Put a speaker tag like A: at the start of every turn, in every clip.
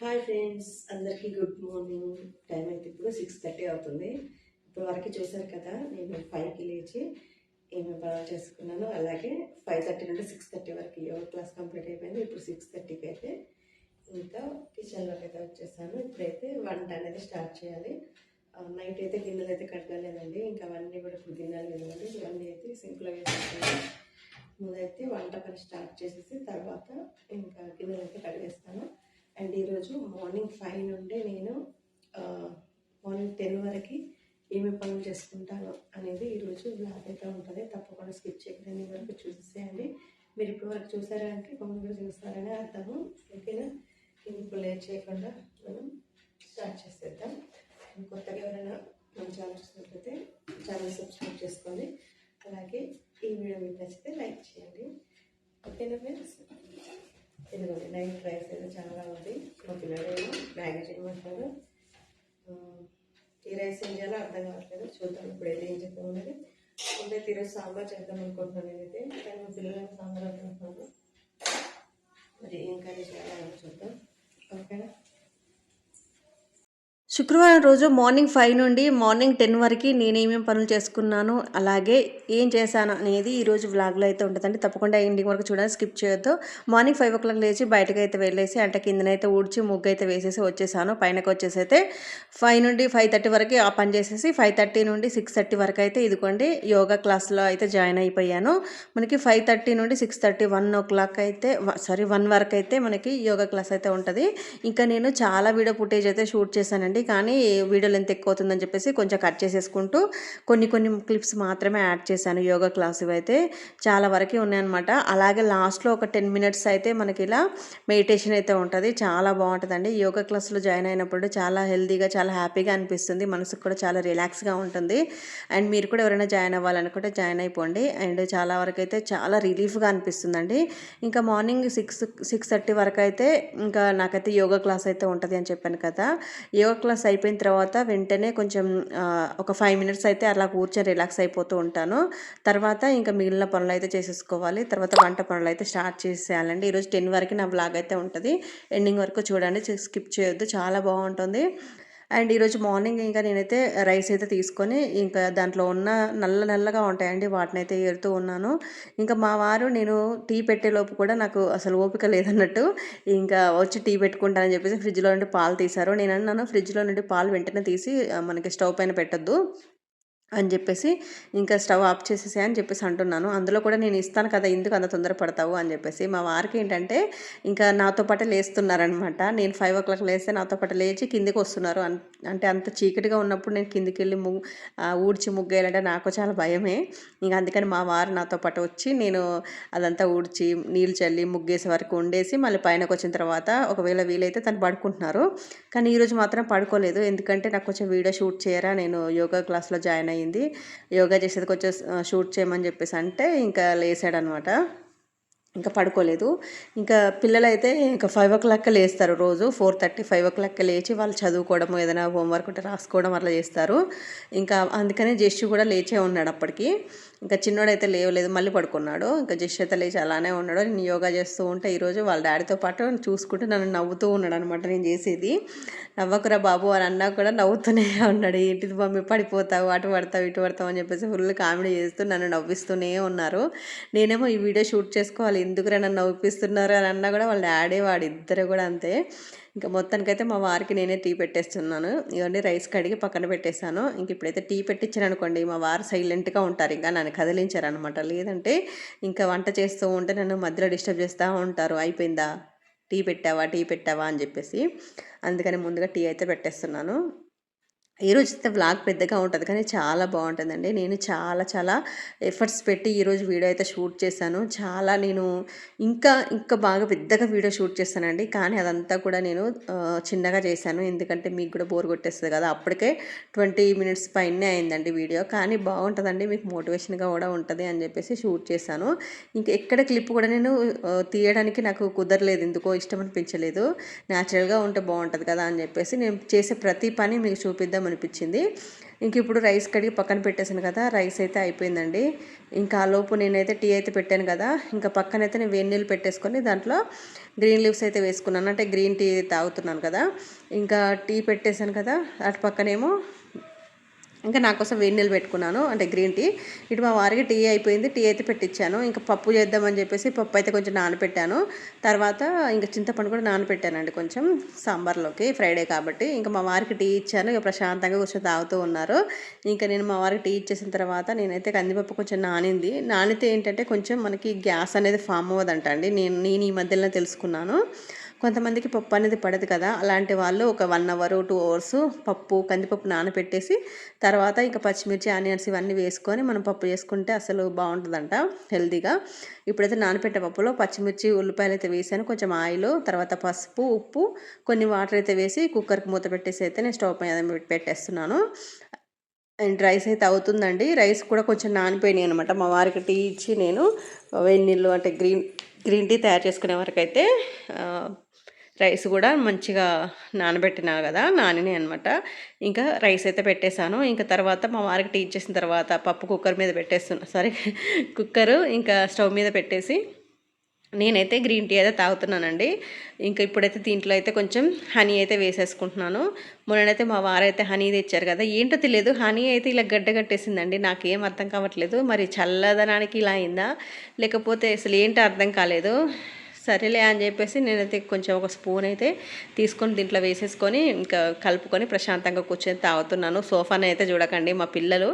A: Hi friends అందరికీ good morning time అయితే ఇప్పుడు సిక్స్ థర్టీ అవుతుంది. ఇప్పుడు వరకు చూశారు కదా నేను ఫైవ్కి లేచి ఏమి పనులు చేసుకున్నాను అలాగే ఫైవ్ థర్టీ నుండి సిక్స్ థర్టీ వరకు యోగా క్లాస్ కంప్లీట్ అయిపోయింది. ఇప్పుడు సిక్స్ థర్టీకి అయితే ఇంకా కిచెన్లోకి అయితే వచ్చేసాను. ఇప్పుడైతే వంట అనేది స్టార్ట్ చేయాలి. నైట్ అయితే గిన్నెలు అయితే కడగలేదండి. ఇంకా అవన్నీ కూడా ఇప్పుడు గిన్నెలు లేదండి ఇవన్నీ అయితే సింక్లో వేసేస్తాను ముందైతే వంట పని స్టార్ట్ చేసేసి తర్వాత ఇంకా గిన్నెలు అయితే కడిగేస్తాను. అండ్ ఈరోజు మార్నింగ్ ఫైవ్ నుండి నేను మార్నింగ్ టెన్ వరకు ఏమి పనులు చేసుకుంటాను అనేది ఈరోజు బ్లాగ్ అయితే ఉంటుంది. తప్పకుండా స్కిప్ చేయకండి వరకు చూసేయండి మీరు ఇప్పుడు వరకు చూసారా అంటే కొంచెం కూడా చూస్తారని అర్థము. ఓకేనా? ఇప్పుడు లేట్ చేయకుండా మనం స్టార్ట్ చేసేద్దాం. కొత్తగా ఎవరైనా మన ఛానల్ చూసినట్లయితే ఛానల్ సబ్స్క్రైబ్ చేసుకోండి. అలాగే ఈ వీడియో మీకు నచ్చితే లైక్ చేయండి. ఓకేనా ఫ్రెండ్స్ ఇదిగోండి నైట్ రైస్ అయితే చాలా ఉంది. మా పిల్లలు మ్యాగీ చేయమంటారు ఈ రైస్ ఏం చేయాలో అర్థం కావట్లేదు. చూద్దాం ఇప్పుడు అయితే ఏం చెప్తాం అనేది అంటే ఈరోజు సాంబార్ చేద్దాం అనుకుంటున్నాను నేనైతే. కానీ మా పిల్లలకి సాంబార్ అనుకుంటున్నాను మరి ఏం కర్రీ చేయాలని చూద్దాం. ఓకేనా?
B: శుక్రవారం రోజు మార్నింగ్ ఫైవ్ నుండి మార్నింగ్ టెన్ వరకు నేను పనులు చేసుకున్నాను అలాగే ఏం చేశాను అనేది ఈరోజు వ్లాగ్లో అయితే ఉంటుందండి. తప్పకుండా ఎండింగ్ వరకు చూడండి స్కిప్ చేయొద్దు. మార్నింగ్ ఫైవ్ ఓ క్లాక్ లేచి బయటకు అయితే వెళ్ళేసి అంటే కిందనైతే ఊడ్చి ముగ్గు అయితే వేసేసి వచ్చేసాను. పైనకి వచ్చేసి అయితే ఫైవ్ నుండి ఫైవ్ థర్టీ వరకు ఆ పని చేసేసి ఫైవ్ థర్టీ నుండి సిక్స్ థర్టీ వరకు అయితే ఇదిగోండి యోగా క్లాస్లో అయితే జాయిన్ అయిపోయాను. మనకి ఫైవ్ థర్టీ నుండి six thirty one o clock అయితే సారీ వన్ వరకు అయితే మనకి యోగా క్లాస్ అయితే ఉంటుంది. ఇంకా నేను చాలా వీడియో ఫుటేజ్ అయితే షూట్ చేశానండి. కానీ వీడియోలు ఎంత ఎక్కువ అవుతుందని చెప్పేసి కొంచెం కట్ చేసేసుకుంటూ కొన్ని కొన్ని క్లిప్స్ మాత్రమే యాడ్ చేశాను. యోగా క్లాస్ అయితే చాలా వరకు ఉన్నాయన్నమాట. అలాగే లాస్ట్లో ఒక టెన్ మినిట్స్ అయితే మనకి ఇలా మెడిటేషన్ అయితే ఉంటుంది. చాలా బాగుంటుందండి. యోగా క్లాస్లో జాయిన్ అయినప్పుడు చాలా హెల్తీగా చాలా హ్యాపీగా అనిపిస్తుంది. మనసుకు కూడా చాలా రిలాక్స్గా ఉంటుంది. అండ్ మీరు కూడా ఎవరైనా జాయిన్ అవ్వాలనుకుంటే జాయిన్ అయిపోండి. అండ్ చాలా వరకు అయితే చాలా రిలీఫ్గా అనిపిస్తుందండి. ఇంకా మార్నింగ్ సిక్స్ సిక్స్ థర్టీ వరకు అయితే ఇంకా నాకైతే యోగా క్లాస్ అయితే ఉంటుంది అని చెప్పాను కదా. యోగా క్లాస్ అయిపోయిన తర్వాత వెంటనే కొంచెం ఒక ఫైవ్ మినిట్స్ అయితే అలా కూర్చొని రిలాక్స్ అయిపోతూ ఉంటాను. తర్వాత ఇంకా మిగిలిన పనులు అయితే చేసేసుకోవాలి. తర్వాత వంట పనులు అయితే స్టార్ట్ చేసేయాలండి. ఈరోజు టెన్ వరకు నా బ్లాగ్ అయితే ఉంటుంది. ఎండింగ్ వరకు చూడండి. స్కిప్ చేయొద్దు. చాలా బాగుంటుంది. అండ్ ఈరోజు మార్నింగ్ ఇంకా నేనైతే రైస్ అయితే తీసుకొని ఇంకా దాంట్లో ఉన్న నల్ల నల్లగా ఉంటాయండి వాటిని అయితే ఏరుతూ ఉన్నాను. ఇంకా మా వారు నేను టీ పెట్టేలోపు కూడా నాకు అసలు ఓపిక లేదన్నట్టు ఇంకా వచ్చి టీ పెట్టుకుంటానని చెప్పేసి ఫ్రిడ్జ్లో నుండి పాలు తీశారు. నేను అన్నాను ఫ్రిడ్జ్లో నుండి పాలు వెంటనే తీసి మనకి స్టవ్ పైన పెట్టొద్దు. అని చెప్పేసి ఇంకా స్టవ్ ఆఫ్ చేసేసే అని చెప్పేసి అంటున్నాను. అందులో కూడా నేను ఇస్తాను కదా ఎందుకు అంత తొందరపడతావు అని చెప్పేసి. మా వారికి ఏంటంటే ఇంకా నాతో పాటే లేస్తున్నారనమాట నేను ఫైవ్ ఓ క్లాక్ లేస్తే నాతో పాటు లేచి కిందికి వస్తున్నారు. అంటే అంత చీకటిగా ఉన్నప్పుడు నేను కిందికి వెళ్ళి ముగ్గు ఊడ్చి ముగ్గేయాలంటే నాకు చాలా భయమే. ఇంకా అందుకని మా వారు నాతో పాటు వచ్చి నేను అదంతా ఊడ్చి నీళ్ళు చల్లి ముగ్గేసే వరకు ఉండేసి మళ్ళీ పైనకి వచ్చిన తర్వాత ఒకవేళ వీలైతే తను పడుకుంటున్నారు. కానీ ఈరోజు మాత్రం పడుకోలేదు. ఎందుకంటే నాకు కొంచెం వీడియో షూట్ చేయరా నేను యోగా క్లాస్లో జాయిన్ అయింది. యోగా చేసేది కొంచెం షూట్ చేయమని చెప్పేసి అంటే ఇంకా లేసాడనమాట. ఇంకా పడుకోలేదు. ఇంకా పిల్లలు అయితే ఇంకా ఫైవ్ ఓ క్లాక్కి లేస్తారు రోజు. ఫోర్ థర్టీ ఫైవ్ ఓ క్లాక్కి లేచి వాళ్ళు చదువుకోవడం ఏదైనా హోంవర్క్ ఉంటే రాసుకోవడం అట్లా చేస్తారు. ఇంకా అందుకనే జస్ట్ కూడా లేచే ఉన్నాడు అప్పటికి. ఇంకా చిన్నోడైతే లేవలేదు మళ్ళీ పడుకున్నాడు. ఇంకా జస్ట్ అయితే లేచి అలానే ఉన్నాడు. నేను యోగా చేస్తూ ఉంటే ఈరోజు వాళ్ళ డాడీతో పాటు చూసుకుంటూ నన్ను నవ్వుతూ ఉన్నాడు అనమాట నేను చేసేది. నవ్వకురా బాబు అని అన్నా కూడా నవ్వుతూనే ఉన్నాడు. ఏంటిది మమ్మీ పడిపోతావు అటు పడతావు ఇటు పడతావు అని చెప్పేసి ఫుల్ కామెడీ చేస్తూ నన్ను నవ్విస్తూనే ఉన్నారు. నేనేమో ఈ వీడియో షూట్ చేసుకోవాలి ఎందుకురా నన్ను నవ్విస్తున్నారు అని అన్నా కూడా వాళ్ళ డాడీ వాడు ఇద్దరు కూడా అంతే. ఇంకా మొత్తానికైతే మా వారికి నేనే టీ పెట్టేస్తున్నాను. ఇవన్నీ రైస్ కడిగి పక్కన పెట్టేశాను. ఇంక ఇప్పుడైతే టీ పెట్టించాను అనుకోండి మా వారు సైలెంట్గా ఉంటారు. ఇంకా నన్ను కదిలించారు అనమాట లేదంటే ఇంకా వంట చేస్తూ ఉంటే నన్ను మధ్యలో డిస్టర్బ్ చేస్తూ ఉంటారు. అయిపోయిందా? టీ పెట్టావా? టీ పెట్టావా? అని చెప్పేసి. అందుకని ముందుగా టీ అయితే పెట్టేస్తున్నాను. ఈరోజు అయితే వ్లాగ్ పెద్దగా ఉంటుంది కానీ చాలా బాగుంటుందండి. నేను చాలా చాలా ఎఫర్ట్స్ పెట్టి ఈరోజు వీడియో అయితే షూట్ చేశాను. చాలా నేను ఇంకా ఇంకా బాగా పెద్దగా వీడియో షూట్ చేశానండి కానీ అదంతా కూడా నేను చిన్నగా చేశాను. ఎందుకంటే మీకు కూడా బోర్ కొట్టేస్తుంది కదా. అప్పటికే ట్వంటీ మినిట్స్ పైనే అయిందండి వీడియో. కానీ బాగుంటుందండి. మీకు మోటివేషన్గా కూడా ఉంటుంది అని చెప్పేసి షూట్ చేశాను. ఇంకా ఎక్కడ క్లిప్ కూడా నేను తీయడానికి నాకు కుదరలేదు. ఎందుకో ఇష్టం అనిపించలేదు న్యాచురల్గా ఉంటే బాగుంటుంది కదా అని చెప్పేసి నేను చేసే ప్రతి పని మీకు చూపిద్దాం అనిపించింది. ఇంక ఇప్పుడు రైస్ కడిగి పక్కన పెట్టేసాను కదా రైస్ అయితే అయిపోయిందండి. ఇంకా ఆ లోపు నేనైతే టీ అయితే పెట్టాను కదా ఇంకా పక్కనైతే నేను వేడి నీళ్ళు పెట్టేసుకొని దాంట్లో గ్రీన్ లీవ్స్ అయితే వేసుకున్నాను. అంటే గ్రీన్ టీ తాగుతున్నాను కదా ఇంకా టీ పెట్టేశాను కదా అటు పక్కనేమో ఇంకా నా కోసం వేడి నీళ్ళు పెట్టుకున్నాను అంటే గ్రీన్ టీ. ఇటు మా వారికి టీ అయిపోయింది టీ అయితే పెట్టించాను ఇంకా పప్పు చేద్దామని చెప్పేసి పప్పు అయితే కొంచెం నానబెట్టాను. తర్వాత ఇంకా చింతపండు కూడా నానబెట్టానండి కొంచెం సాంబార్లోకి ఫ్రైడే కాబట్టి. ఇంకా మా వారికి టీ ఇచ్చాను ఇక ప్రశాంతంగా కూర్చొని తాగుతూ ఉన్నారు. ఇంకా నేను మా వారికి టీ ఇచ్చేసిన తర్వాత నేనైతే కందిపప్పు కొంచెం నానింది. నానితే ఏంటంటే కొంచెం మనకి గ్యాస్ అనేది ఫామ్ అవ్వదంట అండి నేను నేను ఈ మధ్యలో తెలుసుకున్నాను. కొంతమందికి పప్పు అనేది పడదు కదా. అలాంటి వాళ్ళు ఒక వన్ అవర్ టూ అవర్స్ పప్పు కందిపప్పు నానబెట్టేసి తర్వాత ఇంకా పచ్చిమిర్చి ఆనియన్స్ ఇవన్నీ వేసుకొని మనం పప్పు చేసుకుంటే అసలు బాగుంటుందంట హెల్తీగా. ఇప్పుడైతే నానబెట్టే పప్పులో పచ్చిమిర్చి ఉల్లిపాయలు అయితే వేసాను. కొంచెం ఆయిల్ తర్వాత పసుపు ఉప్పు కొన్ని వాటర్ అయితే వేసి కుక్కర్కి మూత పెట్టేసి అయితే నేను స్టవ్ మీద పెట్టేస్తున్నాను. అండ్ రైస్ అయితే అవుతుందండి. రైస్ కూడా కొంచెం నానిపోయినాయి అనమాట మా వారికి టీ ఇచ్చి నేను వెన్నీళ్ళు అంటే గ్రీన్ గ్రీన్ టీ తయారు చేసుకునే వరకు అయితే రైస్ కూడా మంచిగా నానబెట్టినా కదా నానిని అనమాట ఇంకా రైస్ అయితే పెట్టేశాను. ఇంకా తర్వాత మా వారికి టీ ఇచ్చేసిన తర్వాత పప్పు కుక్కర్ మీద పెట్టేస్తున్నా. సారీ కుక్కరు ఇంకా స్టవ్ మీద పెట్టేసి నేనైతే గ్రీన్ టీ అయితే తాగుతున్నానండి. ఇంకా ఇప్పుడైతే దీంట్లో అయితే కొంచెం హనీ అయితే వేసేసుకుంటున్నాను. మొన్ననైతే మా వారైతే హనీ తెచ్చారు కదా ఏంటో తెలియదు. హనీ అయితే ఇలా గడ్డ కట్టేసిందండి. నాకేం అర్థం కావట్లేదు. మరి చల్లదనానికి ఇలా అయిందా? లేకపోతే అసలు ఏంటో అర్థం కాలేదు. సరేలే అని చెప్పేసి నేనైతే కొంచెం ఒక స్పూన్ అయితే తీసుకొని దీంట్లో వేసేసుకొని ఇంకా కలుపుకొని ప్రశాంతంగా కూర్చొని తాగుతున్నాను. సోఫాని అయితే చూడకండి మా పిల్లలు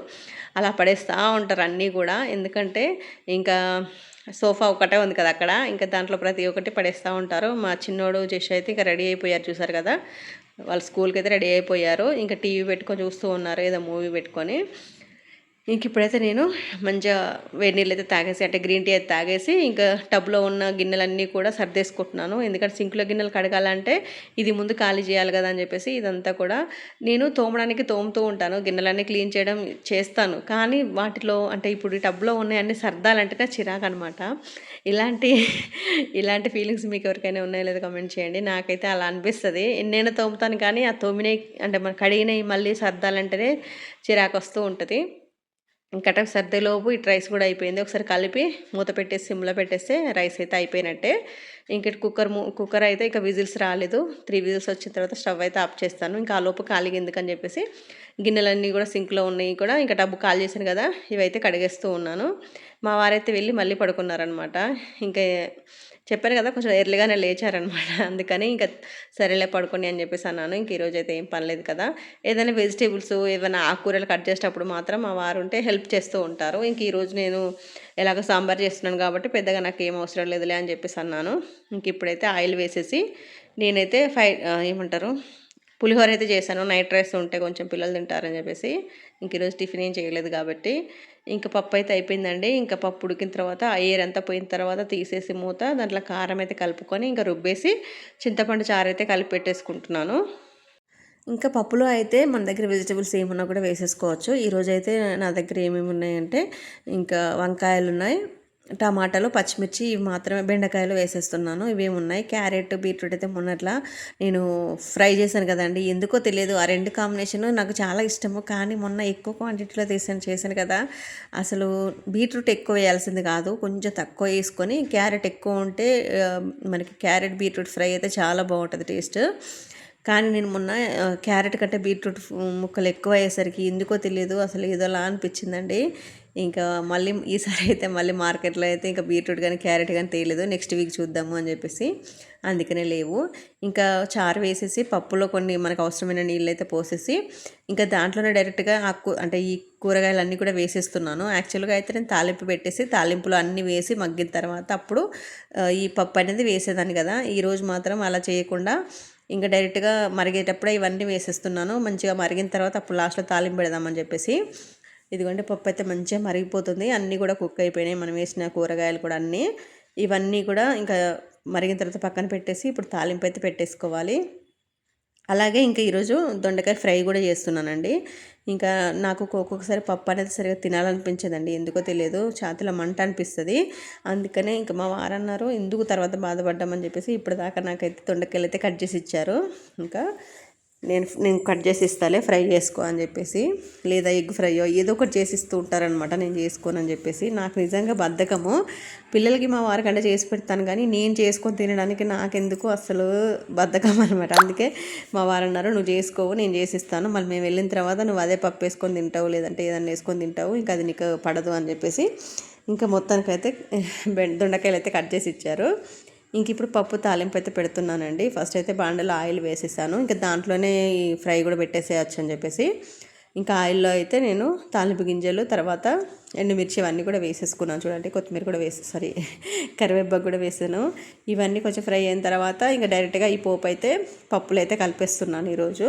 B: అలా పడేస్తూ ఉంటారు అన్నీ కూడా. ఎందుకంటే ఇంకా సోఫా ఒకటే ఉంది కదా అక్కడ ఇంకా దాంట్లో ప్రతి ఒక్కటి పడేస్తూ ఉంటారు. మా చిన్నోడు చేసి అయితే ఇంకా రెడీ అయిపోయారు చూసారు కదా వాళ్ళు స్కూల్కి అయితే రెడీ అయిపోయారు. ఇంకా టీవీ పెట్టుకొని చూస్తూ ఉన్నారు ఏదో మూవీ పెట్టుకొని. ఇంక ఇప్పుడైతే నేను మంచిగా వేడి నీళ్ళు అయితే తాగేసి అంటే గ్రీన్ టీ అయితే తాగేసి ఇంకా టబ్లో ఉన్న గిన్నెలన్నీ కూడా సర్దేసుకుంటున్నాను. ఎందుకంటే సింక్లో గిన్నెలు కడగాలంటే ఇది ముందు ఖాళీ చేయాలి కదా అని చెప్పేసి ఇదంతా కూడా నేను తోమడానికి తోముతూ ఉంటాను. గిన్నెలన్నీ క్లీన్ చేయడం చేస్తాను. కానీ వాటిలో అంటే ఇప్పుడు ఈ టబ్లో ఉన్నాయన్నీ సర్దాలంటే చిరాకు అనమాట ఇలాంటి ఇలాంటి ఫీలింగ్స్ మీకు ఎవరికైనా ఉన్నాయో లేదో కమెంట్ చేయండి. నాకైతే అలా అనిపిస్తుంది. నేను తోముతాను కానీ ఆ తోమినవి అంటే మన కడిగినవి మళ్ళీ సర్దాలంటేనే చిరాకు వస్తూ ఉంటుంది. ఇంకా సర్దేలోపు ఇటు రైస్ కూడా అయిపోయింది. ఒకసారి కలిపి మూత పెట్టేసి సిమ్లో పెట్టేస్తే రైస్ అయితే అయిపోయినట్టే. ఇంకటి కుక్కర్ కుక్కర్ అయితే ఇంకా విజిల్స్ రాలేదు. త్రీ విజిల్స్ వచ్చిన తర్వాత స్టవ్ అయితే ఆఫ్ చేస్తాను. ఇంకా ఆ లోపు ఖాళీగా ఎందుకని చెప్పేసి గిన్నెలన్నీ కూడా సింక్లో ఉన్నాయి కూడా. ఇంకా డబ్బు కాల్ చేశాను కదా ఇవైతే కడిగేస్తూ ఉన్నాను. మా వారైతే వెళ్ళి మళ్ళీ పడుకున్నారనమాట ఇంకా చెప్పాను కదా కొంచెం ఎర్లీగానే లేచారనమాట. అందుకని ఇంకా సరేలే పడుకోండి అని చెప్పేసి అన్నాను. ఇంక ఈరోజు అయితే ఏం పనిలేదు కదా. ఏదైనా వెజిటేబుల్స్ ఏదైనా ఆకుకూరలు కట్ చేసేటప్పుడు మాత్రం మా వారు ఉంటే హెల్ప్ చేస్తూ ఉంటారు. ఇంక ఈరోజు నేను ఎలాగ సాంబార్ చేస్తున్నాను కాబట్టి పెద్దగా నాకు ఏం అవసరం లేదులే అని చెప్పేసి అన్నాను. ఇంక ఇప్పుడైతే ఆయిల్ వేసేసి నేనైతే ఫై ఏమంటారు పులిహోర అయితే చేశాను. నైట్ రైస్ ఉంటే కొంచెం పిల్లలు తింటారని చెప్పేసి ఇంక ఈరోజు టిఫిన్ ఏం చేయలేదు కాబట్టి ఇంకా పప్పు అయితే అయిపోయిందండి. ఇంకా పప్పు ఉడికిన తర్వాత ఆ ఎయిర్ అంతా పోయిన తర్వాత తీసేసి మూత దాంట్లో కారం అయితే కలుపుకొని ఇంకా రుబ్బేసి చింతపండు చారు అయితే కలిపి పెట్టేసుకుంటున్నాను. ఇంకా పప్పులో అయితే మన దగ్గర వెజిటబుల్స్ ఏమున్నా కూడా వేసేసుకోవచ్చు. ఈరోజు అయితే నా దగ్గర ఏమేమి ఉన్నాయంటే ఇంకా వంకాయలు ఉన్నాయి. టమాటాలు పచ్చిమిర్చి ఇవి మాత్రమే బెండకాయలు వేసేస్తున్నాను. ఇవేమి ఉన్నాయి? క్యారెట్ బీట్రూట్ అయితే మొన్నట్లా నేను ఫ్రై చేశాను కదండి. ఎందుకో తెలియదు. ఆ రెండు కాంబినేషన్ నాకు చాలా ఇష్టము. కానీ మొన్న ఎక్కువ క్వాంటిటీలో తీసాను చేశాను కదా. అసలు బీట్రూట్ ఎక్కువ వేయాల్సింది కాదు. కొంచెం తక్కువ వేసుకొని క్యారెట్ ఎక్కువ ఉంటే మనకి క్యారెట్ బీట్రూట్ ఫ్రై అయితే చాలా బాగుంటుంది టేస్ట్. కానీ నేను మొన్న క్యారెట్ కంటే బీట్రూట్ ముక్కలు ఎక్కువ అయ్యేసరికి ఎందుకో తెలియదు అసలు ఏదోలా అనిపించిందండి. ఇంకా మళ్ళీ ఈసారి అయితే మళ్ళీ మార్కెట్లో అయితే ఇంకా బీట్రూట్ కానీ క్యారెట్ కానీ తేయలేదు. నెక్స్ట్ వీక్ చూద్దాము అని చెప్పేసి అందుకనే లేవు. ఇంకా చారు వేసేసి పప్పులో కొన్ని మనకు అవసరమైన నీళ్ళు అయితే పోసేసి ఇంకా దాంట్లోనే డైరెక్ట్గా ఆ అంటే ఈ కూరగాయలు అన్నీ కూడా వేసేస్తున్నాను. యాక్చువల్గా అయితే నేను తాలింపు పెట్టేసి తాలింపులు అన్నీ వేసి మగ్గిన తర్వాత అప్పుడు ఈ పప్పు అనేది వేసేదాన్ని కదా. ఈరోజు మాత్రం అలా చేయకుండా ఇంకా డైరెక్ట్గా మరిగేటప్పుడే ఇవన్నీ వేసేస్తున్నాను. మంచిగా మరిగిన తర్వాత అప్పుడు లాస్ట్లో తాలింపు పెడదామని చెప్పేసి. ఇదిగోండి పప్పు అయితే మంచిగా మరిగిపోతుంది. అన్నీ కూడా కుక్ అయిపోయినాయి. మనం వేసిన కూరగాయలు కూడా అన్నీ. ఇవన్నీ కూడా ఇంకా మరిగిన తర్వాత పక్కన పెట్టేసి ఇప్పుడు తాలింపు అయితే పెట్టేసుకోవాలి. అలాగే ఇంకా ఈరోజు దొండకాయ ఫ్రై కూడా చేస్తున్నానండి. ఇంకా నాకు ఒక్కొక్కసారి పప్పు అనేది సరిగా తినాలనిపించదండి. ఎందుకో తెలియదు ఛాతిలో మంట అనిపిస్తుంది. అందుకనే ఇంకా మా వారన్నారు ఎందుకు తర్వాత బాధపడ్డామని చెప్పేసి ఇప్పుడు దాకా నాకైతే దొండకాయలు అయితే కట్ చేసి ఇచ్చారు. ఇంకా నేను నేను కట్ చేసి ఇస్తాలే ఫ్రై చేసుకో అని చెప్పేసి లేదా ఎగ్ ఫ్రైయో ఏదో ఒకటి చేసి ఇస్తూ ఉంటారనమాట నేను చేసుకోను అని చెప్పేసి. నాకు నిజంగా బద్ధకము. పిల్లలకి మా వారికంటే చేసి పెడతాను కానీ నేను చేసుకొని తినడానికి నాకెందుకు అసలు బద్ధకం అనమాట అందుకే మా వారు అన్నారు నువ్వు చేసుకోవు నేను చేసిస్తాను మళ్ళీ మేము వెళ్ళిన తర్వాత నువ్వు అదే పప్పు వేసుకొని తింటావు లేదంటే ఏదన్నా వేసుకొని తింటావు ఇంకా అది నీకు పడదు అని చెప్పేసి. ఇంకా మొత్తానికైతే బెండ దొండకాయలు అయితే కట్ చేసి ఇచ్చారు. ఇంక ఇప్పుడు పప్పు తాలింపు అయితే పెడుతున్నానండి. ఫస్ట్ అయితే బాండలో ఆయిల్ వేసేసాను. ఇంకా దాంట్లోనే ఈ ఫ్రై కూడా పెట్టేసేయచ్చు అని చెప్పేసి. ఇంకా ఆయిల్లో అయితే నేను తాలింపు గింజలు తర్వాత ఎండుమిర్చి ఇవన్నీ కూడా వేసేసుకున్నాను. చూడండి కొత్తిమీర కూడా వేసే సారీ కరివేపాకు కూడా వేసాను. ఇవన్నీ కొంచెం ఫ్రై అయిన తర్వాత ఇంకా డైరెక్ట్గా ఈ పోపు అయితే పప్పులు అయితే కలిపేస్తున్నాను ఈరోజు.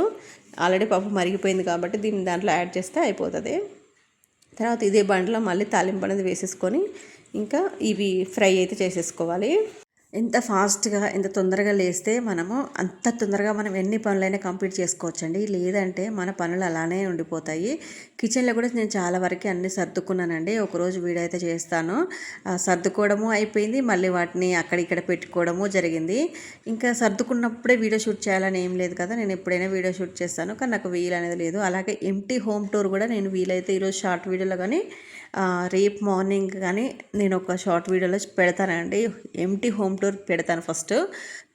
B: ఆల్రెడీ పప్పు మరిగిపోయింది కాబట్టి దీన్ని దాంట్లో యాడ్ చేస్తే అయిపోతుంది. తర్వాత ఇదే బండలో మళ్ళీ తాలింపు అనేది వేసేసుకొని ఇంకా ఇవి ఫ్రై అయితే చేసేసుకోవాలి. ఎంత ఫాస్ట్గా ఎంత తొందరగా లేస్తే మనము అంత తొందరగా మనం ఎన్ని పనులైనా కంప్లీట్ చేసుకోవచ్చండి. లేదంటే మన పనులు అలానే ఉండిపోతాయి. కిచెన్లో కూడా నేను చాలా వరకు అన్ని సర్దుకున్నానండి. ఒకరోజు వీడియో అయితే చేస్తాను సర్దుకోవడము అయిపోయింది. మళ్ళీ వాటిని అక్కడ ఇక్కడ పెట్టుకోవడము జరిగింది. ఇంకా సర్దుకున్నప్పుడే వీడియో షూట్ చేయాలని ఏం లేదు కదా. నేను ఎప్పుడైనా వీడియో షూట్ చేస్తాను. కానీ నాకు వీలు అనేది లేదు. అలాగే ఎంటీ హోమ్ టూర్ కూడా నేను వీలైతే ఈరోజు షార్ట్ వీడియోలో కానీ రేపు మార్నింగ్ కానీ నేను ఒక షార్ట్ వీడియోలో పెడతానండి. ఎంటీ హోమ్ టూర్ పెడతాను ఫస్ట్.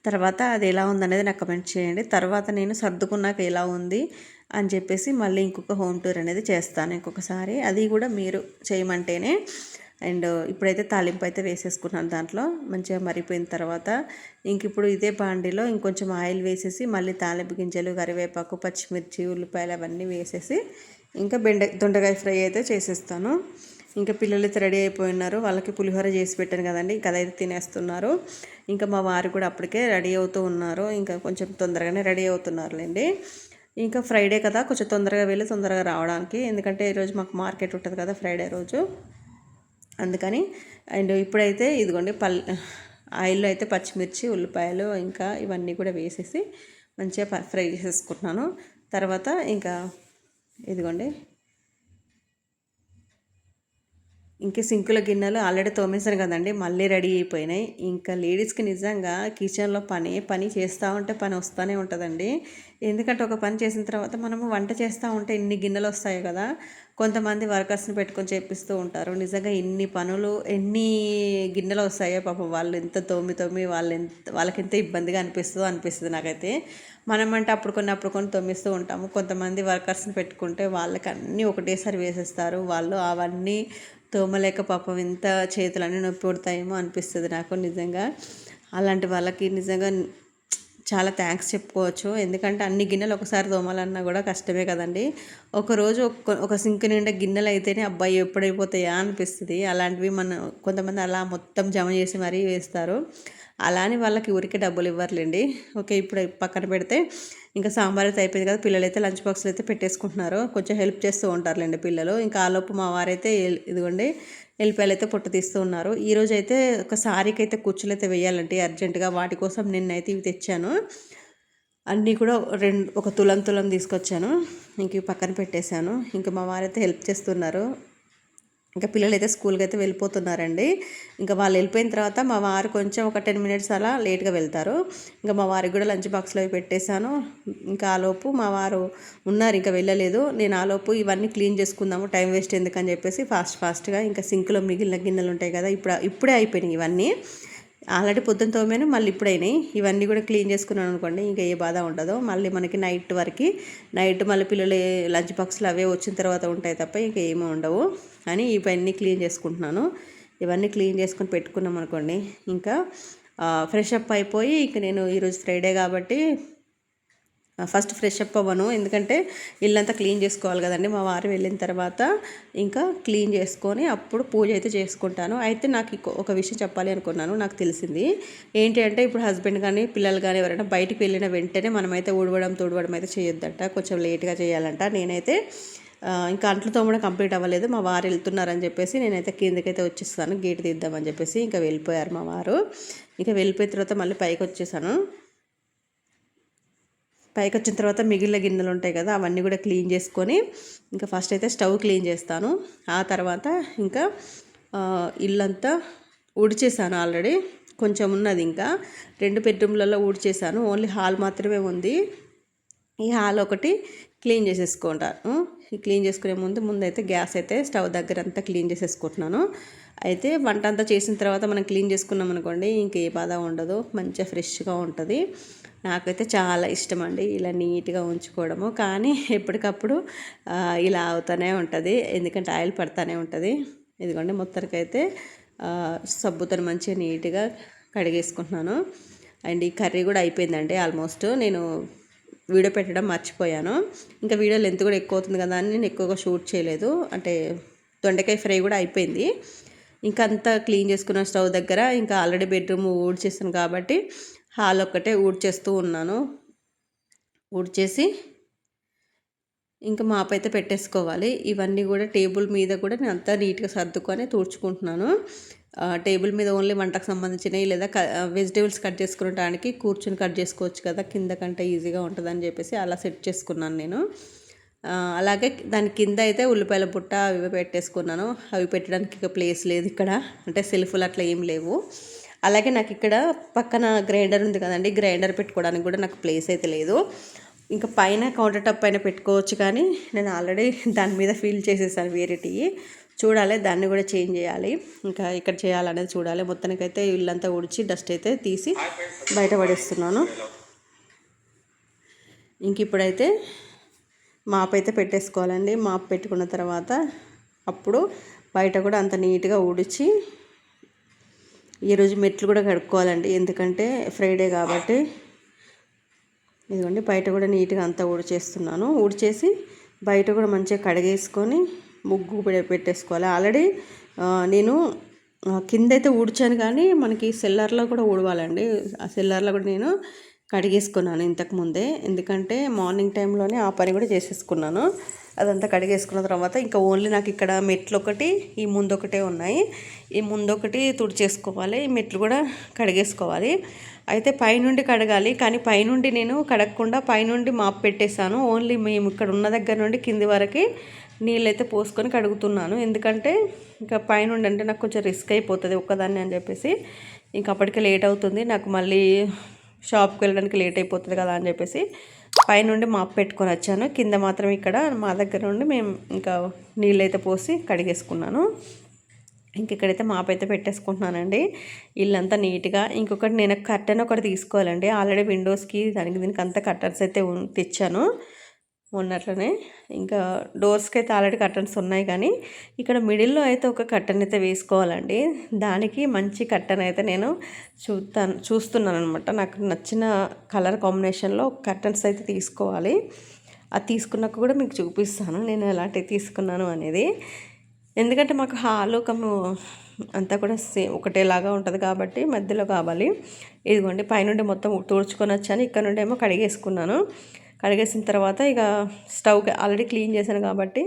B: తర్వాత అది ఎలా ఉందనేది నాకు కమెంట్ చేయండి. తర్వాత నేను సర్దుకున్నాక ఎలా ఉంది అని చెప్పేసి మళ్ళీ ఇంకొక హోమ్ టూర్ అనేది చేస్తాను ఇంకొకసారి. అది కూడా మీరు చేయమంటేనే. అండ్ ఇప్పుడైతే తాలింపు అయితే వేసేసుకున్నాను దాంట్లో. మంచిగా మరిపోయిన తర్వాత ఇంక ఇప్పుడు ఇదే బాండీలో ఇంకొంచెం ఆయిల్ వేసేసి మళ్ళీ తాలింపు గింజలు కరివేపాకు పచ్చిమిర్చి ఉల్లిపాయలు అవన్నీ వేసేసి ఇంకా బెండ దొండకాయ ఫ్రై అయితే చేసేస్తాను. ఇంకా పిల్లలు అయితే రెడీ అయిపోయినారు. వాళ్ళకి పులిహోర చేసి పెట్టాను కదండి. ఇంకా అదైతే తినేస్తున్నారు. ఇంకా మా వారు కూడా అప్పటికే రెడీ అవుతూ ఉన్నారు. ఇంకా కొంచెం తొందరగానే రెడీ అవుతున్నారులేండి. ఇంకా ఫ్రైడే కదా. కొంచెం తొందరగా వెళ్ళి తొందరగా రావడానికి. ఎందుకంటే ఈరోజు మాకు మార్కెట్ ఉంటుంది కదా ఫ్రైడే రోజు. అందుకని అండ్ ఇప్పుడైతే ఇదిగోండి పల్ ఆయిల్లో అయితే పచ్చిమిర్చి ఉల్లిపాయలు ఇంకా ఇవన్నీ కూడా వేసేసి మంచిగా ప- ఫ్రై చేసేసుకుంటున్నాను తర్వాత ఇంకా ఇదిగోండి ఇంకా సింకుల గిన్నెలు ఆల్రెడీ తోమేశాను కదండి మళ్ళీ రెడీ అయిపోయినాయి. ఇంకా లేడీస్కి నిజంగా కిచెన్లో పని పని చేస్తూ ఉంటే పని వస్తూనే ఉంటుందండి. ఎందుకంటే ఒక పని చేసిన తర్వాత మనము వంట చేస్తూ ఉంటే ఇన్ని గిన్నెలు వస్తాయి కదా కొంతమంది వర్కర్స్ని పెట్టుకొని చేపిస్తూ ఉంటారు. నిజంగా ఇన్ని పనులు ఎన్ని గిన్నెలు వస్తాయో పాపం వాళ్ళు ఎంత తోమి తోమి వాళ్ళు ఎంత వాళ్ళకి ఎంత ఇబ్బందిగా అనిపిస్తుందో అనిపిస్తుంది నాకైతే. మనం అంటే అప్పుడు కొన్ని అప్పుడు కొన్ని తొమ్మిస్తూ ఉంటాము. కొంతమంది వర్కర్స్ని పెట్టుకుంటే వాళ్ళకి అన్నీ ఒకటేసారి వేసేస్తారు. వాళ్ళు అవన్నీ తోమలేక పాపం ఎంత చేతులన్నీ నొప్పి పుడతాయేమో అనిపిస్తుంది నాకు నిజంగా. అలాంటి వాళ్ళకి నిజంగా చాలా థ్యాంక్స్ చెప్పుకోవచ్చు. ఎందుకంటే అన్ని గిన్నెలు ఒకసారి తోమాలన్నా కూడా కష్టమే కదండి. ఒకరోజు ఒక ఒక సింక్ నిండా గిన్నెలు అయితేనే అబ్బాయి ఎప్పుడైపోతాయా అనిపిస్తుంది. అలాంటివి మన కొంతమంది అలా మొత్తం జమ చేసి మరీ వేస్తారు. అలా అని వాళ్ళకి ఊరికే డబ్బులు ఇవ్వర్లేండి ఓకే ఇప్పుడు పక్కన పెడితే ఇంకా సాంబార్ అయితే అయిపోయింది కదా పిల్లలు అయితే లంచ్ బాక్స్లు అయితే పెట్టేసుకుంటున్నారు. కొంచెం హెల్ప్ చేస్తూ ఉంటారులేండి పిల్లలు. ఇంకా ఆలోపు మా వారైతే ఇదిగోండి ఎల్లిపాయలు అయితే పొట్టు తీస్తూ ఉన్నారు. ఈరోజు అయితే ఒక సారీకి అయితే కుచ్చులు అయితే వేయాలంటే అర్జెంటుగా. వాటి కోసం నిన్నైతే ఇవి తెచ్చాను. అన్నీ కూడా రెండు ఒక తులం తులం తీసుకొచ్చాను. ఇంక పక్కన పెట్టేశాను. ఇంకా మా వారైతే హెల్ప్ చేస్తున్నారు. ఇంకా పిల్లలు అయితే స్కూల్కి అయితే వెళ్ళిపోతున్నారండి. ఇంకా వాళ్ళు వెళ్ళిపోయిన తర్వాత మా వారు కొంచెం ఒక టెన్ మినిట్స్ అలా లేట్గా వెళ్తారు. ఇంకా మా వారికి కూడా లంచ్ బాక్స్లో అవి పెట్టేశాను. ఇంకా ఆలోపు మా వారు ఉన్నారు ఇంకా వెళ్ళలేదు. నేను ఆలోపు ఇవన్నీ క్లీన్ చేసుకుందాము టైం వేస్ట్ ఎందుకని చెప్పేసి ఫాస్ట్ ఫాస్ట్గా ఇంకా సింక్లో మిగిలిన గిన్నెలు ఉంటాయి కదా ఇప్పుడు ఇప్పుడే అయిపోయినాయి ఇవన్నీ. ఆల్రెడీ పొద్దున తోమాను మళ్ళీ ఇప్పుడైనాయి. ఇవన్నీ కూడా క్లీన్ చేసుకున్నాను అనుకోండి ఇంకా ఏ బాధ ఉండదు. మళ్ళీ మనకి నైట్ వరకు నైట్ మళ్ళీ పిల్లలు లంచ్ బాక్స్లు అవే వచ్చిన తర్వాత ఉంటాయి తప్ప ఇంకా ఏమీ ఉండవు అని ఇవన్నీ క్లీన్ చేసుకుంటున్నాను. ఇవన్నీ క్లీన్ చేసుకొని పెట్టుకున్నాం అనుకోండి ఇంకా ఫ్రెష్ అప్ అయిపోయి ఇంక నేను ఈరోజు ఫ్రైడే కాబట్టి ఫస్ట్ ఫ్రెష్ అప్ అవ్వను. ఎందుకంటే ఇల్లంతా క్లీన్ చేసుకోవాలి కదండి. మా వారు వెళ్ళిన తర్వాత ఇంకా క్లీన్ చేసుకొని అప్పుడు పూజ అయితే చేసుకుంటాను. అయితే నాకు ఒక విషయం చెప్పాలి అనుకున్నాను. నాకు తెలిసింది. ఏంటి అంటే ఇప్పుడు హస్బెండ్ కానీ పిల్లలు కానీ ఎవరైనా బయటికి వెళ్ళిన వెంటనే మనమైతే ఊడవడం తోడవడం అయితే చేయొద్దంట. కొంచెం లేట్గా చేయాలంట. నేనైతే ఇంకా అంట్లు తోమడం కంప్లీట్ అవ్వలేదు. మా వారు వెళ్తున్నారని చెప్పేసి నేనైతే కిందకైతే వచ్చేస్తాను. గేట్ తీద్దామని చెప్పేసి ఇంకా వెళ్ళిపోయారు మా వారు. ఇంకా వెళ్ళిపోయిన తర్వాత మళ్ళీ పైకి వచ్చేసాను. పైకి వచ్చిన తర్వాత మిగిలిన గిన్నెలు ఉంటాయి కదా అవన్నీ కూడా క్లీన్ చేసుకొని ఇంకా ఫస్ట్ అయితే స్టవ్ క్లీన్ చేస్తాను. ఆ తర్వాత ఇంకా ఇల్లంతా ఉడిచేసాను ఆల్రెడీ. కొంచెం ఉన్నది ఇంకా. రెండు బెడ్రూమ్లలో ఊడ్చేసాను. ఓన్లీ హాల్ మాత్రమే ఉంది. ఈ హాల్ ఒకటి క్లీన్ చేసేసుకుంటాను. ఈ క్లీన్ చేసుకునే ముందు ముందైతే గ్యాస్ అయితే స్టవ్ దగ్గర అంతా క్లీన్ చేసేసుకుంటున్నాను. అయితే వంట అంతా చేసిన తర్వాత మనం క్లీన్ చేసుకున్నాం అనుకోండి ఇంకే బాధ ఉండదు. మంచిగా ఫ్రెష్గా ఉంటుంది. నాకైతే చాలా ఇష్టం అండి ఇలా నీట్గా ఉంచుకోవడము. కానీ ఎప్పటికప్పుడు ఇలా అవుతూనే ఉంటుంది. ఎందుకంటే ఆయిల్ పడుతూనే ఉంటుంది. ఇదిగోండి మొత్తానికైతే సబ్బుతో మంచిగా నీట్గా కడిగేసుకుంటున్నాను. అండ్ ఈ కర్రీ కూడా అయిపోయిందండి ఆల్మోస్ట్. నేను వీడియో పెట్టడం మర్చిపోయాను. ఇంకా వీడియో లెంత్ కూడా ఎక్కువ అవుతుంది కదా అని నేను ఎక్కువగా షూట్ చేయలేదు. అంటే దొండకాయ ఫ్రై కూడా అయిపోయింది. ఇంకా అంతా క్లీన్ చేసుకున్న స్టవ్ దగ్గర ఇంకా ఆల్రెడీ బెడ్రూమ్ ఊడ్చేసాను కాబట్టి హాల్ ఒక్కటే ఊడ్చేస్తూ ఉన్నాను. ఊడ్చేసి ఇంకా మాపైతే అయితే పెట్టేసుకోవాలి. ఇవన్నీ కూడా టేబుల్ మీద కూడా నేను అంతా నీట్గా సర్దుకొని తుడుచుకుంటున్నాను. టేబుల్ మీద ఓన్లీ వంటకు సంబంధించినవి లేదా వెజిటేబుల్స్ కట్ చేసుకునేటానికి కూర్చొని కట్ చేసుకోవచ్చు కదా కింద కంటే ఈజీగా ఉంటుందని చెప్పేసి అలా సెట్ చేసుకున్నాను నేను. అలాగే దాని కింద అయితే ఉల్లిపాయల బుట్ట అవి పెట్టేసుకున్నాను. అవి పెట్టడానికి ఇక ప్లేస్ లేదు ఇక్కడ. అంటే సెల్ఫ్లు అట్లా ఏం లేవు. అలాగే నాకు ఇక్కడ పక్కన గ్రైండర్ ఉంది కదండి గ్రైండర్ పెట్టుకోవడానికి కూడా నాకు ప్లేస్ అయితే లేదు. ఇంకా పైన కౌంటర్ టాప్ పైన పెట్టుకోవచ్చు కానీ నేను ఆల్రెడీ దాని మీద ఫీల్ చేసేసాను వేరేటి చూడాలి దాన్ని కూడా చేంజ్ చేయాలి. ఇంకా ఇక్కడ చేయాలనేది చూడాలి. మొత్తానికైతే ఇల్లంతా ఉడిచి డస్ట్ అయితే తీసి బయట పడేస్తున్నాను. ఇంక ఇప్పుడైతే మాప్ అయితే పెట్టేసుకోవాలండి. మాప్ పెట్టుకున్న తర్వాత అప్పుడు బయట కూడా అంత నీట్గా ఊడిచి ఈరోజు మెట్లు కూడా కడుక్కోవాలండి. ఎందుకంటే ఫ్రైడే కాబట్టి. ఇదిగోండి బయట కూడా నీట్గా అంతా ఊడిచేస్తున్నాను. ఊడిచేసి బయట కూడా మంచిగా కడిగేసుకొని ముగ్గు పెట్టేసుకోవాలి. ఆల్రెడీ నేను కింద అయితే ఊడ్చాను కానీ మనకి సెల్లర్లో కూడా ఊడవాలండి. ఆ సెల్లర్లో కూడా నేను కడిగేసుకున్నాను ఇంతకు ముందే. ఎందుకంటే మార్నింగ్ టైంలోనే ఆ పని కూడా చేసేసుకున్నాను. అదంతా కడిగేసుకున్న తర్వాత ఇంకా ఓన్లీ నాకు ఇక్కడ మెట్లు ఒకటి ఈ ముందు ఒకటే ఉన్నాయి. ఈ ముందు ఒకటి తుడిచేసుకోవాలి ఈ మెట్లు కూడా కడిగేసుకోవాలి. అయితే పైనుండి కడగాలి కానీ పైనుండి నేను కడగకుండా పైనుండి మాప్ పెట్టేశాను. ఓన్లీ మేము ఇక్కడ ఉన్న దగ్గర నుండి కింది వరకు నీళ్ళైతే పోసుకొని కడుగుతున్నాను. ఎందుకంటే ఇంకా పైనుండి అంటే నాకు కొంచెం రిస్క్ అయిపోతుంది ఒక్కదాన్ని అని చెప్పేసి. ఇంకా అప్పటికే లేట్ అవుతుంది. నాకు మళ్ళీ షాప్కి వెళ్ళడానికి లేట్ అయిపోతుంది కదా అని చెప్పేసి పైనుండి మాప్ పెట్టుకొని వచ్చాను. కింద మాత్రం ఇక్కడ మా దగ్గర నుండి మేము ఇంకా నీళ్ళైతే పోసి కడిగేసుకున్నాను. ఇంక ఇక్కడైతే మాప్ అయితే పెట్టేసుకుంటున్నానండి. ఇల్లంతా నీట్గా ఇంకొకటి నేను కర్టెన్ ఒకటి తీసుకోవాలండి. ఆల్రెడీ విండోస్కి దానికి దీనికి అంతా కర్టన్స్ అయితే తెచ్చాను. ఉన్నట్లనే. ఇంకా డోర్స్కి అయితే ఆల్రెడీ కర్టన్స్ ఉన్నాయి కానీ ఇక్కడ మిడిల్లో అయితే ఒక కర్టన్ అయితే వేసుకోవాలండి. దానికి మంచి కర్టన్ అయితే నేను చూస్తాను చూస్తున్నాను అనమాట నాకు నచ్చిన కలర్ కాంబినేషన్లో కర్టన్స్ అయితే తీసుకోవాలి. అది తీసుకున్నాక కూడా మీకు చూపిస్తాను. నేను ఎలాంటివి తీసుకున్నాను అనేది. ఎందుకంటే మాకు హాలు కము అంతా కూడా సేమ్ ఒకటేలాగా ఉంటుంది కాబట్టి మధ్యలో కావాలి. ఇదిగోండి పైనుండి మొత్తం తుడుచుకొని వచ్చాను. ఇక్కడ నుండి ఏమో కడిగేసుకున్నాను. కడిగేసిన తర్వాత ఇక స్టవ్ ఆల్రెడీ క్లీన్ చేశాను కాబట్టి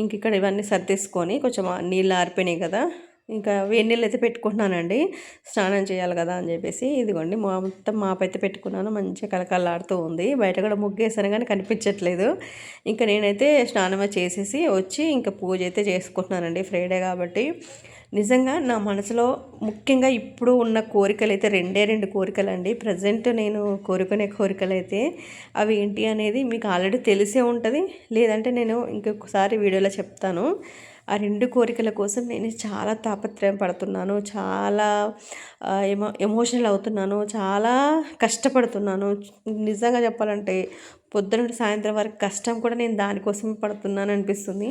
B: ఇంక ఇక్కడ ఇవన్నీ సర్దేసుకొని కొంచెం నీళ్ళు ఆరిపోయినాయి కదా. ఇంకా వేడి నీళ్ళు అయితే పెట్టుకుంటున్నానండి. స్నానం చేయాలి కదా అని చెప్పేసి ఇదిగోండి మా మొత్తం మాపైతే పెట్టుకున్నాను. మంచిగా కలకలాడుతూ ఉంది. బయట కూడా ముగ్గేసాను కానీ కనిపించట్లేదు. ఇంకా నేనైతే స్నానం చేసేసి వచ్చి ఇంకా పూజ అయితే చేసుకుంటున్నానండి. ఫ్రైడే కాబట్టి నిజంగా నా మనసులో ముఖ్యంగా ఇప్పుడు ఉన్న కోరికలు అయితే రెండే రెండు కోరికలు అండి ప్రజెంట్ నేను కోరుకునే కోరికలు అయితే అవి ఏంటి అనేది మీకు ఆల్రెడీ తెలిసే ఉంటుంది. లేదంటే నేను ఇంకొకసారి వీడియోలో చెప్తాను. ఆ రెండు కోరికల కోసం నేను చాలా తాపత్రయం పడుతున్నాను చాలా ఎమో ఎమోషనల్ అవుతున్నాను చాలా కష్టపడుతున్నాను. నిజంగా చెప్పాలంటే పొద్దున సాయంత్రం వరకు కష్టం కూడా నేను దానికోసం పడుతున్నాను అనిపిస్తుంది.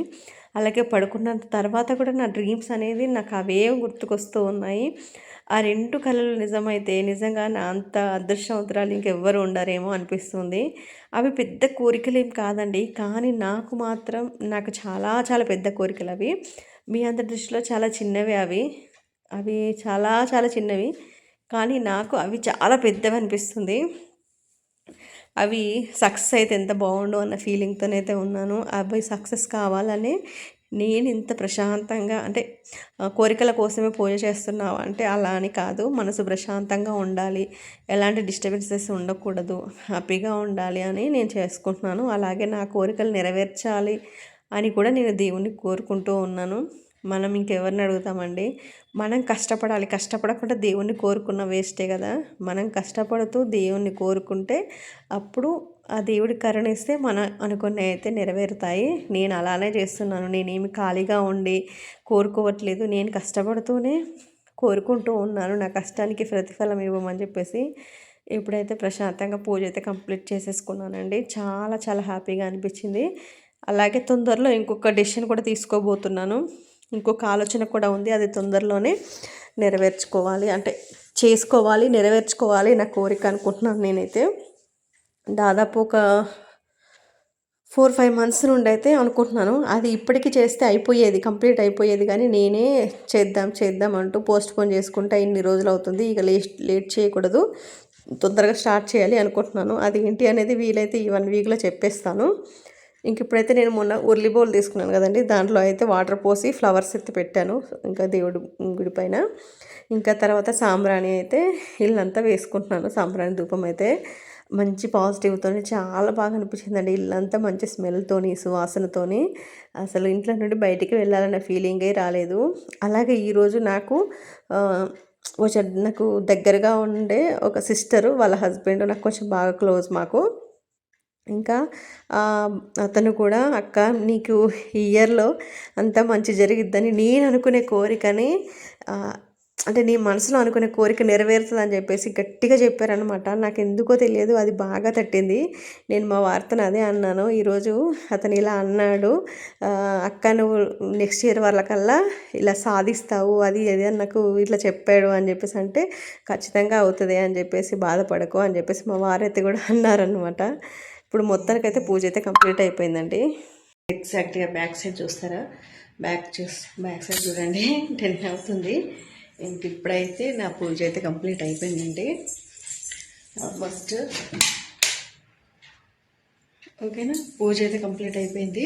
B: అలాగే పడుకున్న తర్వాత కూడా నా డ్రీమ్స్ అనేది నాకు అవే గుర్తుకొస్తూ ఉన్నాయి. ఆ రెండు కళలు నిజమైతే నిజంగా నా అంత అదృష్టవంతురాలు ఇంకెవ్వరు ఉండరేమో అనిపిస్తుంది. అవి పెద్ద కోరికలు ఏం కాదండి. కానీ నాకు మాత్రం నాకు చాలా చాలా పెద్ద కోరికలు అవి. మీ అందరి దృష్టిలో చాలా చిన్నవి అవి. అవి చాలా చాలా చిన్నవి. కానీ నాకు అవి చాలా పెద్దవి అనిపిస్తుంది. అవి సక్సెస్ అయితే ఎంత బాగుండు అన్న ఫీలింగ్తోనైతే ఉన్నాను. అవి సక్సెస్ కావాలని నేను ఇంత ప్రశాంతంగా అంటే కోరికల కోసమే పూజ చేస్తున్నావు? అంటే అలా అని కాదు. మనసు ప్రశాంతంగా ఉండాలి. ఎలాంటి డిస్టర్బెన్సెస్ ఉండకూడదు. హ్యాపీగా ఉండాలి అని నేను చేసుకుంటున్నాను. అలాగే నా కోరికలు నెరవేర్చాలి అని కూడా నేను దేవుణ్ణి కోరుకుంటూ ఉన్నాను. మనం ఇంకెవరిని అడుగుతామండి? మనం కష్టపడాలి. కష్టపడకుండా దేవుణ్ణి కోరుకున్న వేస్టే కదా? మనం కష్టపడుతూ దేవుణ్ణి కోరుకుంటే అప్పుడు ఆ దేవుడి కరుణిస్తే మన అనుకున్నవి అయితే నెరవేరుతాయి. నేను అలానే చేస్తున్నాను. నేనేమి ఖాళీగా ఉండి కోరుకోవట్లేదు. నేను కష్టపడుతూనే కోరుకుంటూ ఉన్నాను. నా కష్టానికి ప్రతిఫలం ఇవ్వమని చెప్పేసి ఇప్పుడైతే ప్రశాంతంగా పూజ అయితే కంప్లీట్ చేసేసుకున్నానండి. చాలా చాలా హ్యాపీగా అనిపించింది. అలాగే తొందరలో ఇంకొక డెసిషన్ కూడా తీసుకోబోతున్నాను. ఇంకొక ఆలోచన కూడా ఉంది. అది తొందరలోనే నెరవేర్చుకోవాలి. అంటే చేసుకోవాలి నెరవేర్చుకోవాలి నా కోరిక అనుకుంటున్నాను నేనైతే. దాదాపు ఒక ఫోర్ ఫైవ్ మంత్స్ నుండి అయితే అనుకుంటున్నాను. అది ఇప్పటికీ చేస్తే అయిపోయేది కంప్లీట్ అయిపోయేది కానీ నేనే చేద్దాం చేద్దాం అంటూ పోస్ట్ పోన్ ఇన్ని రోజులు అవుతుంది. ఇక లేట్ లేట్ చేయకూడదు. తొందరగా స్టార్ట్ చేయాలి అనుకుంటున్నాను. అది ఏంటి అనేది వీలైతే ఈ వన్ వీక్లో చెప్పేస్తాను. ఇంక ఇప్పుడైతే నేను మొన్న ఉర్లి బౌల్ తీసుకున్నాను కదండి. దాంట్లో అయితే వాటర్ పోసి ఫ్లవర్స్ ఎత్తి పెట్టాను ఇంకా దేవుడు గుడి పైన. ఇంకా తర్వాత సాంబ్రాణి అయితే ఇల్లంతా వేసుకుంటున్నాను సాంబ్రాణి ధూపం అయితే. మంచి పాజిటివ్తో చాలా బాగా అనిపించిందండి. ఇల్లంతా మంచి స్మెల్తోని సువాసనతోని. అసలు ఇంట్లో నుండి బయటికి వెళ్ళాలన్న ఫీలింగే రాలేదు. అలాగే ఈరోజు నాకు ఆ, కొంచెం నాకు దగ్గరగా ఉండే ఒక సిస్టరు వాళ్ళ హస్బెండ్ నాకు కొంచెం బాగా క్లోజ్ మాకు. ఇంకా అతను కూడా అక్క నీకు ఈ ఇయర్లో అంతా మంచి జరిగిద్దని నేను అనుకునే కోరికని అంటే నీ మనసులో అనుకునే కోరిక నెరవేరుతుందని చెప్పేసి గట్టిగా చెప్పారనమాట నాకు ఎందుకో తెలియదు అది బాగా తట్టింది. నేను మా వార్తను అదే అన్నాను. ఈరోజు అతను ఇలా అన్నాడు. అక్క నువ్వు నెక్స్ట్ ఇయర్ వాళ్ళకల్లా ఇలా సాధిస్తావు అది అది అని నాకు ఇట్లా చెప్పాడు అని చెప్పేసి అంటే ఖచ్చితంగా అవుతుంది అని చెప్పేసి బాధపడకు అని చెప్పేసి మా వారైతే కూడా అన్నారనమాట ఇప్పుడు మొత్తానికైతే పూజ అయితే కంప్లీట్ అయిపోయిందండి.
A: ఎగ్జాక్ట్గా బ్యాక్ సైడ్ చూస్తారా? బ్యాక్ చూస్ బ్యాక్ సైడ్ చూడండి. టెన్ అవుతుంది. ఇంక ఇప్పుడైతే నా పూజ అయితే కంప్లీట్ అయిపోయిందండి. ఫస్ట్ ఓకేనా? పూజ అయితే కంప్లీట్ అయిపోయింది.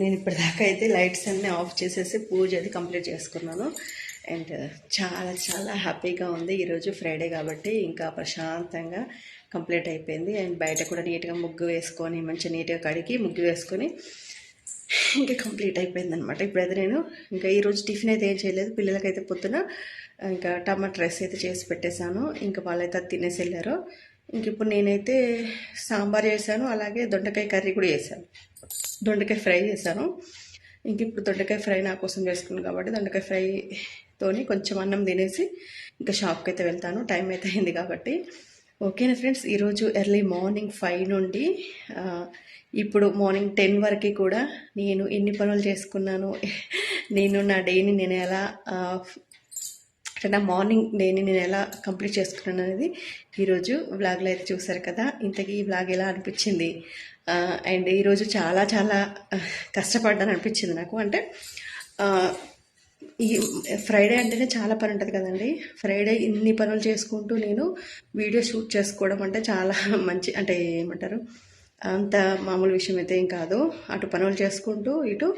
A: నేను ఇప్పటిదాకా అయితే లైట్స్ అన్నీ ఆఫ్ చేసేసి పూజ అయితే కంప్లీట్ చేసుకున్నాను. అండ్ చాలా చాలా హ్యాపీగా ఉంది. ఈరోజు ఫ్రైడే కాబట్టి ఇంకా ప్రశాంతంగా కంప్లీట్ అయిపోయింది. అండ్ బయట కూడా నీట్గా ముగ్గు వేసుకొని మంచి నీట్గా కడిగి ముగ్గు వేసుకొని ఇంకా కంప్లీట్ అయిపోయింది అనమాట ఇప్పుడైతే నేను ఇంకా ఈరోజు టిఫిన్ అయితే ఏం చేయలేదు. పిల్లలకైతే పొద్దున ఇంకా టమాటా రైస్ అయితే చేసి పెట్టేశాను. ఇంకా వాళ్ళైతే అది తినేసి వెళ్ళారు. ఇంక ఇప్పుడు నేనైతే సాంబార్ చేశాను అలాగే దొండకాయ కర్రీ కూడా చేశాను. దొండకాయ ఫ్రై చేశాను. ఇంక ఇప్పుడు దొండకాయ ఫ్రై నా కోసం చేసుకున్నాను కాబట్టి దొండకాయ ఫ్రైతోని కొంచెం అన్నం తినేసి ఇంకా షాప్కి అయితే వెళ్తాను. టైం అయితే అయింది కాబట్టి. ఓకేనా ఫ్రెండ్స్? ఈరోజు ఎర్లీ మార్నింగ్ ఫైవ్ నుండి ఇప్పుడు మార్నింగ్ టెన్ వరకు కూడా నేను ఎన్ని పనులు చేసుకున్నాను నేను నా డేని నేను ఎలా అంటే నా మార్నింగ్ నేను నేను ఎలా కంప్లీట్ చేసుకున్నాను అనేది ఈరోజు వ్లాగ్లో అయితే చూసారు కదా. ఇంతకీ ఈ వ్లాగ్ ఎలా అనిపించింది? అండ్ ఈరోజు చాలా చాలా కష్టపడ్డాను అనిపించింది నాకు. అంటే ఈ ఫ్రైడే అంటేనే చాలా పని ఉంటుంది కదండి. ఫ్రైడే ఇన్ని పనులు చేసుకుంటూ నేను వీడియో షూట్ చేసుకోవడం అంటే చాలా మంచి అంటే ఏమంటారు అంత మామూలు విషయం అయితే ఏం కాదు. అటు పనులు చేసుకుంటూ ఇటు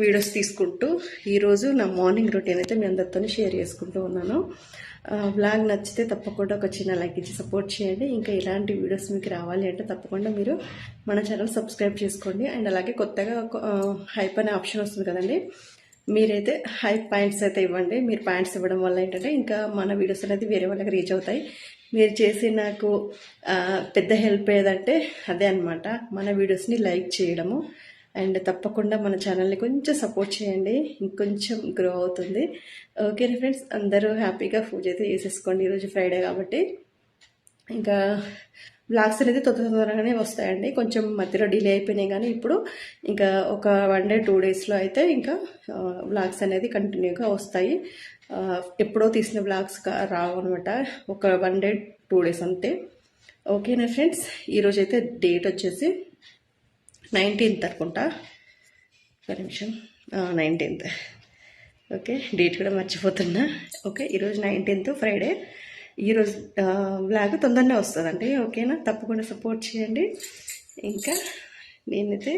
A: వీడియోస్ తీసుకుంటూ ఈరోజు నా మార్నింగ్ రొటీన్ అయితే మీ అందరితో షేర్ చేసుకుంటూ ఉన్నాను. బ్లాగ్ నచ్చితే తప్పకుండా ఒక చిన్న లైక్ ఇచ్చి సపోర్ట్ చేయండి. ఇంకా ఇలాంటి వీడియోస్ మీకు రావాలి అంటే తప్పకుండా మీరు మన ఛానల్ సబ్స్క్రైబ్ చేసుకోండి. అండ్ అలాగే కొత్తగా హైప్ అనే ఆప్షన్ వస్తుంది కదండి. మీరైతే హై పాయింట్స్ అయితే ఇవ్వండి. మీరు పాయింట్స్ ఇవ్వడం వల్ల ఏంటంటే ఇంకా మన వీడియోస్ అనేది వేరే వాళ్ళకి రీచ్ అవుతాయి. మీరు చేసి నాకు పెద్ద హెల్ప్ ఏదంటే అదే అనమాట మన వీడియోస్ని లైక్ చేయడము. అండ్ తప్పకుండా మన ఛానల్ని కొంచెం సపోర్ట్ చేయండి. ఇంకొంచెం గ్రో అవుతుంది. ఓకే ఫ్రెండ్స్ అందరూ హ్యాపీగా పూజ అయితే చేసేసుకోండి. ఈరోజు ఫ్రైడే కాబట్టి. ఇంకా బ్లాగ్స్ అనేది తొందర తొందరగానే వస్తాయండి. కొంచెం మధ్యలో డిలే అయిపోయినాయి కానీ ఇప్పుడు ఇంకా ఒక వన్ డే టూ డేస్లో అయితే ఇంకా బ్లాగ్స్ అనేది కంటిన్యూగా వస్తాయి. ఎప్పుడో తీసిన బ్లాగ్స్ రావు అనమాట ఒక వన్ డే టూ డేస్ అంతే. ఓకేనా ఫ్రెండ్స్ ఈరోజైతే డేట్ వచ్చేసి నైన్టీన్త్ అనుకుంటా. ఒక నిమిషం. నైన్టీన్త్. ఓకే డేట్ కూడా మర్చిపోతున్నా. ఓకే ఈరోజు నైన్టీన్త్ ఫ్రైడే. ఈరోజు బ్లాగ్ తొందరనే వస్తుందండి. ఓకేనా? తప్పకుండా సపోర్ట్ చేయండి. ఇంకా నేనైతే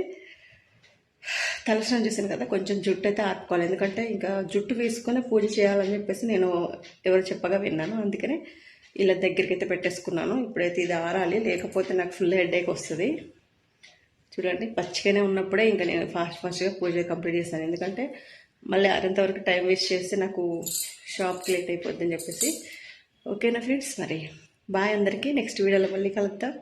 A: తలస్నానం చేశాను కదా కొంచెం జుట్టు అయితే ఆపుకోవాలి. ఎందుకంటే ఇంకా జుట్టు వేసుకొని పూజ చేయాలని చెప్పేసి నేను ఎవరు చెప్పగా విన్నాను. అందుకనే ఇలా దగ్గరికి అయితే పెట్టేసుకున్నాను. ఇప్పుడైతే ఇది ఆరాలి. లేకపోతే నాకు ఫుల్ హెడేక్ వస్తుంది.
B: చూడండి పచ్చిగానే ఉన్నప్పుడే ఇంకా నేను ఫాస్ట్ ఫాస్ట్గా పూజ కంప్లీట్ చేశాను ఎందుకంటే మళ్ళీ అరంతవరకు టైం వేస్ట్ చేస్తే నాకు షాప్కి లేట్ అయిపోద్దని చెప్పేసి. ఓకేనా ఫ్రెండ్స్ మరి? బాయ్ అందరికీ. నెక్స్ట్ వీడియోలో మళ్ళీ కలుద్దాం.